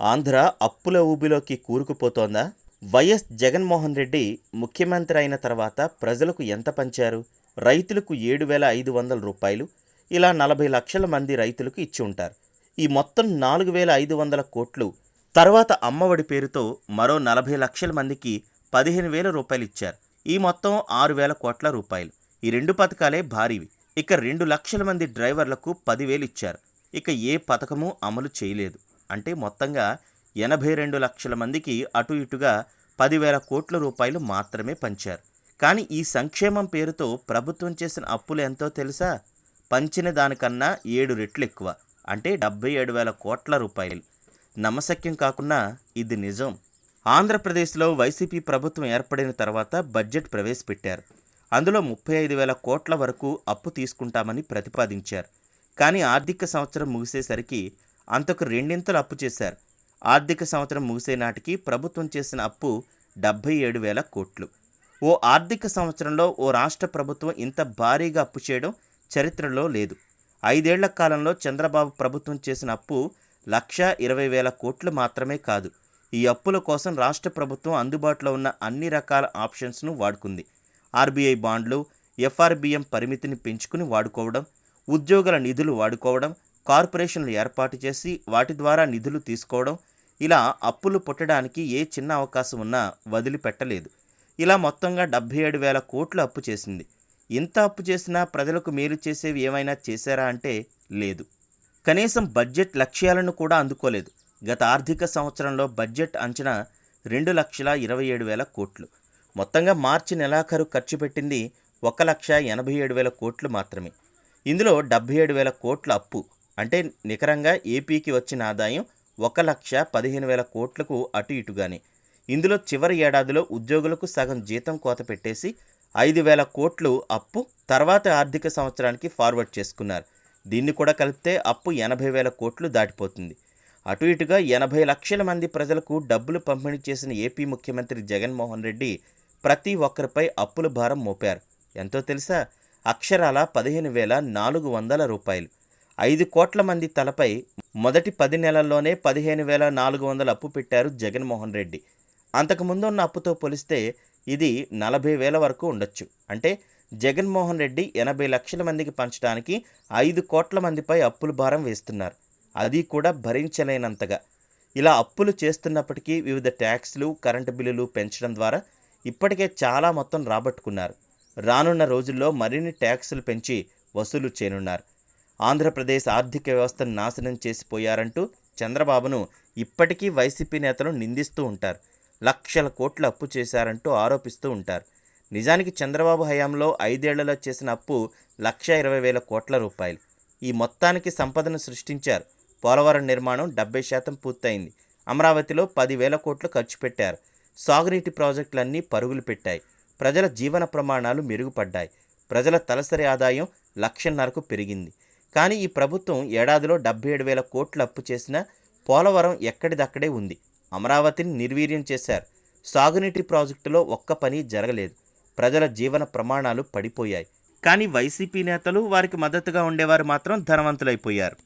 ఆంధ్ర అప్పుల ఊబిలోకి కూరుకుపోతోందా? వైఎస్ జగన్మోహన్ రెడ్డి ముఖ్యమంత్రి అయిన తర్వాత ప్రజలకు ఎంత పంచారు? రైతులకు ఏడు వేల ఐదు వందల రూపాయలు. ఇలా నలభై లక్షల మంది రైతులకు ఇచ్చి ఉంటారు. ఈ మొత్తం నాలుగు వేల ఐదు వందల కోట్లు తర్వాత అమ్మఒడి పేరుతో మరో నలభై లక్షల మందికి పదిహేను వేల రూపాయలు ఇచ్చారు. ఈ మొత్తం ఆరు వేల కోట్ల రూపాయలు. ఈ రెండు పథకాలే భారీవి. ఇక రెండు లక్షల మంది డ్రైవర్లకు పదివేలు ఇచ్చారు. ఇక ఏ పథకము అమలు చేయలేదు. అంటే మొత్తంగా ఎనభై రెండు లక్షల మందికి అటు ఇటుగా పదివేల కోట్ల రూపాయలు మాత్రమే పంచారు. కానీ ఈ సంక్షేమం పేరుతో ప్రభుత్వం చేసిన అప్పులు ఎంతో తెలుసా? పంచిన దానికన్నా ఏడు రెట్లు ఎక్కువ అంటే డెబ్బై ఏడు వేల కోట్ల రూపాయలు. నమ్మశక్యం కాకుండా ఇది నిజం. ఆంధ్రప్రదేశ్లో వైసీపీ ప్రభుత్వం ఏర్పడిన తర్వాత బడ్జెట్ ప్రవేశపెట్టారు. అందులో ముప్పై ఐదు వేల కోట్ల వరకు అప్పు తీసుకుంటామని ప్రతిపాదించారు. కానీ ఆర్థిక సంవత్సరం ముగిసేసరికి అంతకు రెండింతలు అప్పు చేశారు. ఆర్థిక సంవత్సరం ముగిసే నాటికి ప్రభుత్వం చేసిన అప్పు డెబ్బై ఏడు వేల కోట్లు. ఓ ఆర్థిక సంవత్సరంలో ఓ రాష్ట్ర ప్రభుత్వం ఇంత భారీగా అప్పు చేయడం చరిత్రలో లేదు. ఐదేళ్ళ కాలంలో చంద్రబాబు ప్రభుత్వం చేసిన అప్పు లక్ష ఇరవై వేల కోట్లు మాత్రమే కాదు. ఈ అప్పుల కోసం రాష్ట్ర ప్రభుత్వం అందుబాటులో ఉన్న అన్ని రకాల ఆప్షన్స్ను వాడుకుంది. ఆర్బీఐ బాండ్లు ఎఫ్ఆర్బిఎం పరిమితిని పెంచుకుని వాడుకోవడం ఉద్యోగుల నిధులు వాడుకోవడం కార్పొరేషన్లు ఏర్పాటు చేసి వాటి ద్వారా నిధులు తీసుకోవడం ఇలా అప్పులు పుట్టడానికి ఏ చిన్న అవకాశం ఉన్నా వదిలిపెట్టలేదు. ఇలా మొత్తంగా డెబ్బై ఏడు వేల కోట్లు అప్పు చేసింది. ఇంత అప్పు చేసినా ప్రజలకు మేలు చేసేవి ఏమైనా చేశారా అంటే లేదు. కనీసం బడ్జెట్ లక్ష్యాలను కూడా అందుకోలేదు. గత ఆర్థిక సంవత్సరంలో బడ్జెట్ అంచనా రెండు లక్షల ఇరవై ఏడు వేల కోట్లు. మొత్తంగా మార్చి నెలాఖరు ఖర్చు పెట్టింది ఒక లక్ష ఎనభై ఏడు వేల కోట్లు మాత్రమే. ఇందులో డెబ్బై ఏడు వేల కోట్ల అప్పు అంటే నికరంగా ఏపీకి వచ్చిన ఆదాయం ఒక లక్ష పదిహేను వేల కోట్లకు అటు ఇటుగానే ఇందులో చివరి ఏడాదిలో ఉద్యోగులకు సగం జీతం కోత పెట్టేసి ఐదు వేల కోట్లు అప్పు తర్వాత ఆర్థిక సంవత్సరానికి ఫార్వర్డ్ చేసుకున్నారు. దీన్ని కూడా కలిపితే అప్పు ఎనభై వేల కోట్లు దాటిపోతుంది. అటు ఇటుగా ఎనభై లక్షల మంది ప్రజలకు డబ్బులు పంపిణీ చేసిన ఏపీ ముఖ్యమంత్రి జగన్మోహన్ రెడ్డి ప్రతి ఒక్కరిపై అప్పుల భారం మోపారు. ఎంతో తెలుసా? అక్షరాల పదిహేను వేల నాలుగు వందల రూపాయలు. ఐదు కోట్ల మంది తలపై మొదటి పది నెలల్లోనే పదిహేను వేల నాలుగు వందల అప్పు పెట్టారు జగన్మోహన్ రెడ్డి. అంతకుముందు ఉన్న అప్పుతో పోలిస్తే ఇది నలభై వేల వరకు ఉండొచ్చు. అంటే జగన్మోహన్ రెడ్డి ఎనభై లక్షల మందికి పంచడానికి ఐదు కోట్ల మందిపై అప్పుల భారం వేస్తున్నారు. అది కూడా భరించలేనంతగా. ఇలా అప్పులు చేస్తున్నప్పటికీ వివిధ ట్యాక్స్లు కరెంటు బిల్లులు పెంచడం ద్వారా ఇప్పటికే చాలా మొత్తం రాబట్టుకున్నారు. రానున్న రోజుల్లో మరిన్ని ట్యాక్సులు పెంచి వసూలు చేయనున్నారు. ఆంధ్రప్రదేశ్ ఆర్థిక వ్యవస్థను నాశనం చేసిపోయారంటూ చంద్రబాబును ఇప్పటికీ వైసీపీ నేతలు నిందిస్తూ ఉంటారు. లక్షల కోట్ల అప్పు చేశారంటూ ఆరోపిస్తూ ఉంటారు. నిజానికి చంద్రబాబు హయాంలో ఐదేళ్ళలో చేసిన అప్పు లక్ష ఇరవై వేల కోట్ల రూపాయలు. ఈ మొత్తానికి సంపదను సృష్టించారు. పోలవరం నిర్మాణం డెబ్బై శాతం పూర్తయింది. అమరావతిలో పదివేల కోట్లు ఖర్చు పెట్టారు. సాగునీటి ప్రాజెక్టులన్నీ పరుగులు పెట్టాయి. ప్రజల జీవన ప్రమాణాలు మెరుగుపడ్డాయి. ప్రజల తలసరి ఆదాయం లక్షన్నరకు పెరిగింది. కానీ ఈ ప్రభుత్వం ఏడాదిలో డెబ్బై ఏడు వేల కోట్లు అప్పు చేసిన పోలవరం ఎక్కడిదక్కడే ఉంది. అమరావతిని నిర్వీర్యం చేశారు. సాగునీటి ప్రాజెక్టులో ఒక్క పని జరగలేదు. ప్రజల జీవన ప్రమాణాలు పడిపోయాయి. కానీ వైసీపీ నేతలు వారికి మద్దతుగా ఉండేవారు మాత్రం ధనవంతులైపోయారు.